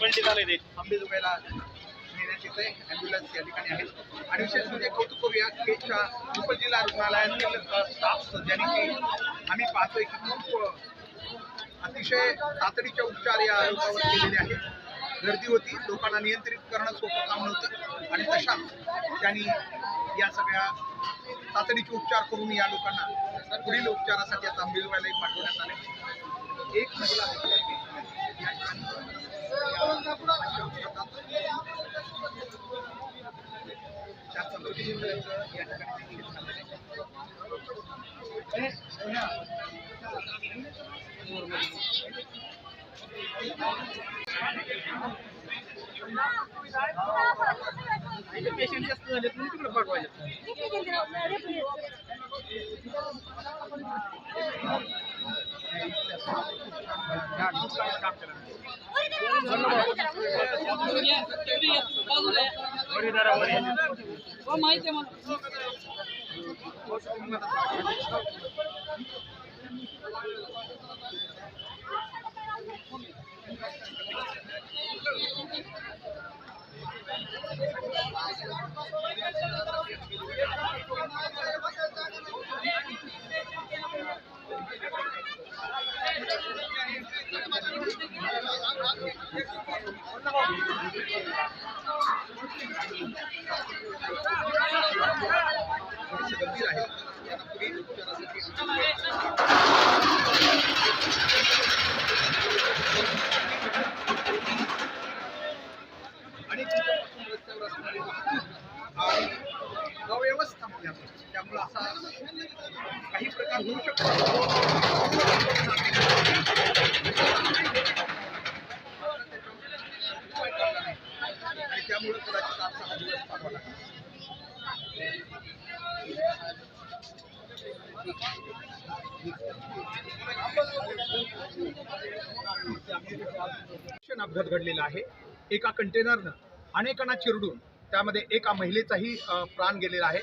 पलटी झालंय ते अंबेजोगाईला नेण्यात येत आहे ॲम्ब्युलन्स या ठिकाणी आहे. आणि विशेष म्हणजे कौतुक करूया केजच्या उपजिल्हा रुग्णालयातील स्टाफ ज्यांनी की आम्ही पाहतोय की खूप अतिशय तातडीच्या उपचार या आरोग्यावर केलेले आहेत. गर्दी होती लोकांना नियंत्रित करणं सोपं काम नव्हतं. आणि तशा त्यांनी या सगळ्या तातडीचे उपचार करून या लोकांना पुढील उपचारासाठी आता अंबेजोगाईलाही पाठवण्यात आले. एक महिला. पेशंट जास्त झाले तुम्ही तिकडे पाठवायचे माहिती आहे मला त्यामुळं असा काही प्रकार होऊ शकतो आणि त्यामुळे अपघात घडलेला आहे. एका कंटेनरनं अनेकांना चिरडून त्यामध्ये एका महिलेचाही प्राण गेलेला आहे.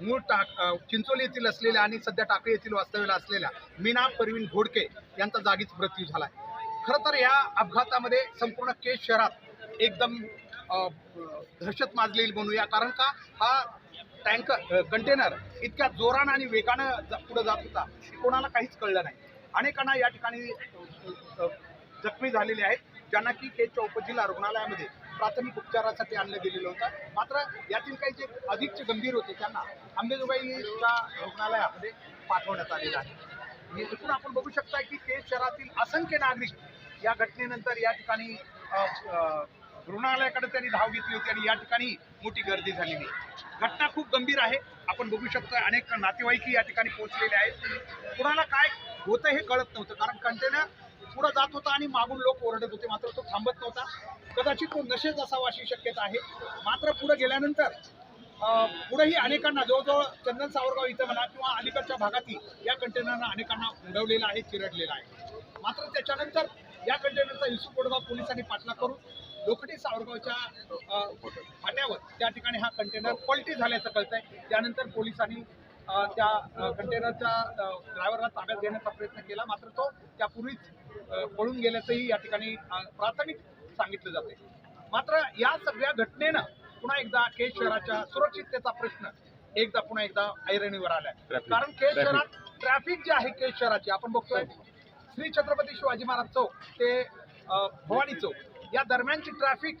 मूळ टाक चिंचोली येथील असलेल्या आणि सध्या टाकळी येथील वास्तव्याला असलेल्या मीना परवीन घोडके यांचा जागीच मृत्यू झाला आहे. खरं तर या अपघातामध्ये संपूर्ण केस शहरात एकदम दहशत माजलेली म्हणूया कारण का? हा टँकर कंटेनर इतक्या जोरानं आणि वेगानं ज- पुढे जात होता कोणाला काहीच कळलं नाही. अनेकांना या ठिकाणी जखमी झालेले आहेत. ज्यांना की केजच्या उपजिल्हा रुग्णालयामध्ये प्राथमिक उपचारासाठी आणलं गेलेलं होतं. मात्र यातील काही जे अधिकचे गंभीर होते त्यांना अंबेजोगाईच्या रुग्णालयामध्ये पाठवण्यात आलेलं आहे. इथून आपण बघू शकता की केज शहरातील असंख्य नागरिक या घटनेनंतर या ठिकाणी रुग्णालयाकडे त्यांनी धाव घेतली होती आणि या ठिकाणी मोठी गर्दी झालेली आहे. घटना खूप गंभीर आहे. आपण बघू शकतो अनेक नातेवाईकही या ठिकाणी पोहोचलेले आहेत. कुणाला काय होतं हे कळत नव्हतं कारण कंटेनर पुढे जात होता आणि मागून लोक ओरडत होते. मात्र तो थांबत नव्हता. कदाचित तो नशेच असावा अशी शक्यता आहे. मात्र पुढे गेल्यानंतर पुढेही अनेकांना जवळजवळ चंदन सावरगाव इथं म्हणा किंवा अलीकडच्या भागातही या कंटेनरनं अनेकांना उडवलेलं आहे चिरडलेलं आहे. मात्र त्याच्यानंतर या कंटेनरचा इसू कोडगाव पोलिसांनी पाठलाग करून लोखंडी सावरगावच्या फाट्यावर त्या ठिकाणी हा कंटेनर पलटी झाल्याचं कळतंय. त्यानंतर पोलिसांनी त्या कंटेनरच्या ड्रायव्हरला ताब्यात घेण्याचा प्रयत्न केला. मात्र तो त्यापूर्वीच पळून गेल्याचंही या ठिकाणी प्राथमिक सांगितलं जाते मात्र या सगळ्या घटनेनं पुन्हा एकदा केज शहराच्या सुरक्षिततेचा प्रश्न एकदा पुन्हा एकदा ऐरणीवर आलाय. कारण केज शहरात ट्रॅफिक जे आहे केज शहराची आपण बघतोय श्री छत्रपती शिवाजी महाराज चौक ते भवानी चौक या दरम्यानची ट्रॅफिक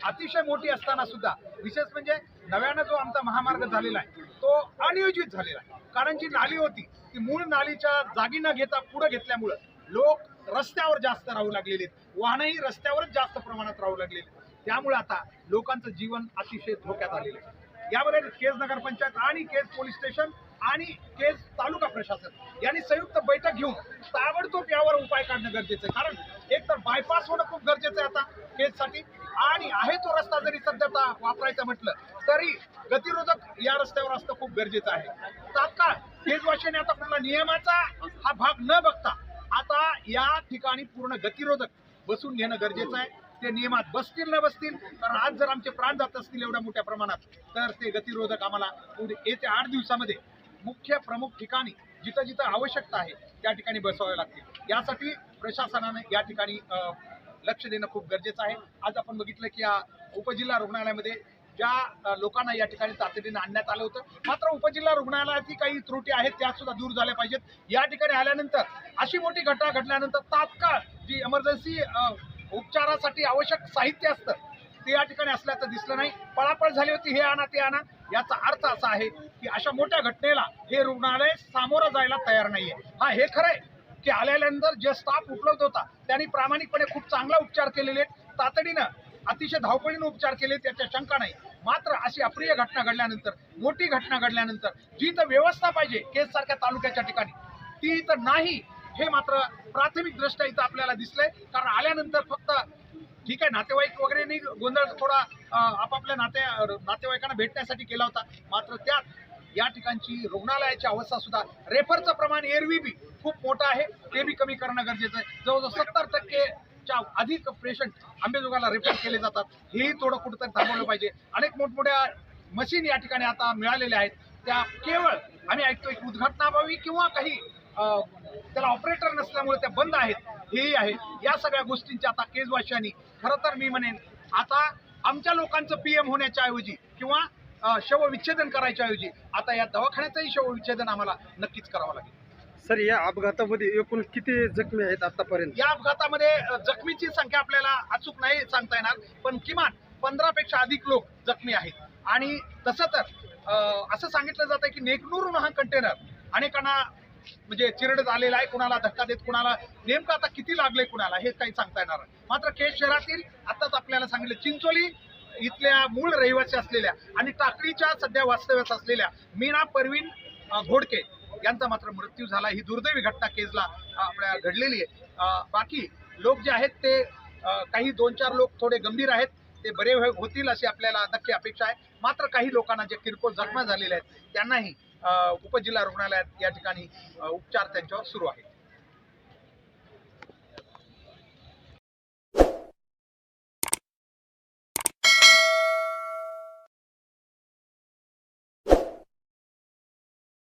अतिशय मोठी असताना सुद्धा विशेष म्हणजे नव्यानं जो आमचा महामार्ग झालेला आहे तो अनियोजित झालेला आहे. कारण जी नाली होती ती मूळ नालीच्या जागी न घेता पुढे घेतल्यामुळं लोक रस्त्यावर जास्त राहू लागलेले आहेत. वाहनही रस्त्यावरच जास्त प्रमाणात राहू लागलेले आहेत. त्यामुळे आता लोकांचं जीवन अतिशय धोक्यात आलेलं आहे. याबरोबर केज नगरपंचायत आणि केज पोलीस स्टेशन आणि केज तालुका प्रशासन यांनी संयुक्त बैठक घेऊन ताबडतोब यावर उपाय काढणं गरजेचं आहे. कारण एक तर बायपास होणं खूप गरजेचं आहे आता केजसाठी. आणि आहे तो रस्ता जरी सध्या वापरायचा म्हटलं तरी गतिरोधक या रस्त्यावर असणं खूप गरजेचं आहे. तात्काळ केजवासीने आता कुठला नियमाचा हा भाग न बघता आता या ठिकाणी पूर्ण गतिरोधक बसून घेणं गरजेचं आहे. ते नियमात बसतील न बसतील कारण आज जर आमचे प्राण जात असतील एवढ्या मोठ्या प्रमाणात तर ते गतिरोधक आम्हाला पुढे येत्या आठ दिवसामध्ये मुख्य प्रमुख ठिकाणी जिथं जिथं आवश्यकता आहे त्या ठिकाणी बसवावे लागतील. यासाठी प्रशासनाने या ठिकाणी लक्ष देणं खूप गरजेचं आहे. आज आपण बघितलं की या उपजिल्हा रुग्णालयामध्ये ज्या लोकांना या ठिकाणी तातडीने आणण्यात आलं होतं. मात्र उपजिल्हा रुग्णालयाची काही त्रुटी आहेत त्या सुद्धा दूर झाल्या पाहिजेत. या ठिकाणी आल्यानंतर अशी मोठी घटना घडल्यानंतर तात्काळ जी इमर्जन्सी उपचारासाठी आवश्यक साहित्य असतं ते या ठिकाणी असल्याचं दिसलं नाही. पळापळ झाली होती हे आणा ते आणा. याचा अर्थ असा आहे की अशा मोठ्या घटनेला हे रुग्णालय सामोरं जायला तयार नाहीये. हा हे खरं आहे की आल्यानंतर जे स्टाफ उपलब्ध होता त्यांनी प्रामाणिकपणे खूप चांगला उपचार केलेले आहेत. तातडीनं अतिशय धावपळीनं उपचार केले त्याच्या शंका नाही. मात्र अशी अप्रिय घटना घडल्यानंतर मोठी घटना घडल्यानंतर जी तर व्यवस्था पाहिजे केस सारख्या तालुक्याच्या ठिकाणी ती तर नाही हे मात्र प्राथमिक दृष्ट्या इथं आपल्याला दिसलंय. कारण आल्यानंतर फक्त ठीक आहे नातेवाईक वगैरे नाही गोंधळ थोडा आपापल्या नाते नातेवाईकांना भेटण्यासाठी केला होता. मात्र त्यात या ठिकाणची रुग्णालयाची अवस्था सुद्धा रेफरचं प्रमाण एरवी बी खूप मोठं आहे. ते बी कमी करणं गरजेचं आहे. जवळजवळ सत्तर टक्के च्या अधिक पेशंट आंबेजोगाला रेफर केले जातात. हेही थोडं कुठंतरी थांबवलं पाहिजे. अनेक मोठमोठ्या मशीन या ठिकाणी आता मिळालेल्या आहेत. त्या केवळ आम्ही ऐकतोय की उद्घाटनाभावी किंवा काही त्याला ऑपरेटर नसल्यामुळे त्या बंद आहेत. हेही आहे. या सगळ्या गोष्टींची आता केजवाशांनी खरं तर मी म्हणेन आता आमच्या लोकांचं पीएम होण्याच्या ऐवजी किंवा शवविच्छेदन करायच्या ऐवजी आता या दवाखान्याचंही शवविच्छेदन आम्हाला नक्कीच करावं लागेल. सर या अपघातामध्ये एकूण किती जखमी आहेत आतापर्यंत? या अपघातामध्ये जखमीची संख्या आपल्याला अचूक नाही सांगता येणार पण किमान पंधरा पेक्षा अधिक लोक जखमी आहेत. आणि तसं तर असं सांगितलं जातं की नेकनूरून हा कंटेनर अनेकांना म्हणजे चिरडत आलेला आहे कुणाला धक्का देत कुणाला नेमकं आता किती लागले कुणाला हे काही सांगता येणार मात्र केस शहरातील आताच आपल्याला सांगितलं चिंचोली इथल्या मूळ रहिवासी असलेल्या आणि टाकळीच्या सध्या वास्तव्यास असलेल्या मीना परवीन घोडके यांचा मात्र मृत्यू झाला. ही दुर्दैवी घटना केजला आपल्या घडलेली आहे. बाकी लोक जे आहेत ते काही दोन चार लोक थोडे गंभीर आहेत. ते बरे होतील अशी आपल्याला नक्की अपेक्षा आहे. मात्र काही लोकांना जे किरकोळ जखमा झालेल्या आहेत त्यांनाही उपजिल्हा रुग्णालयात या ठिकाणी उपचार त्यांच्यावर सुरू आहेत.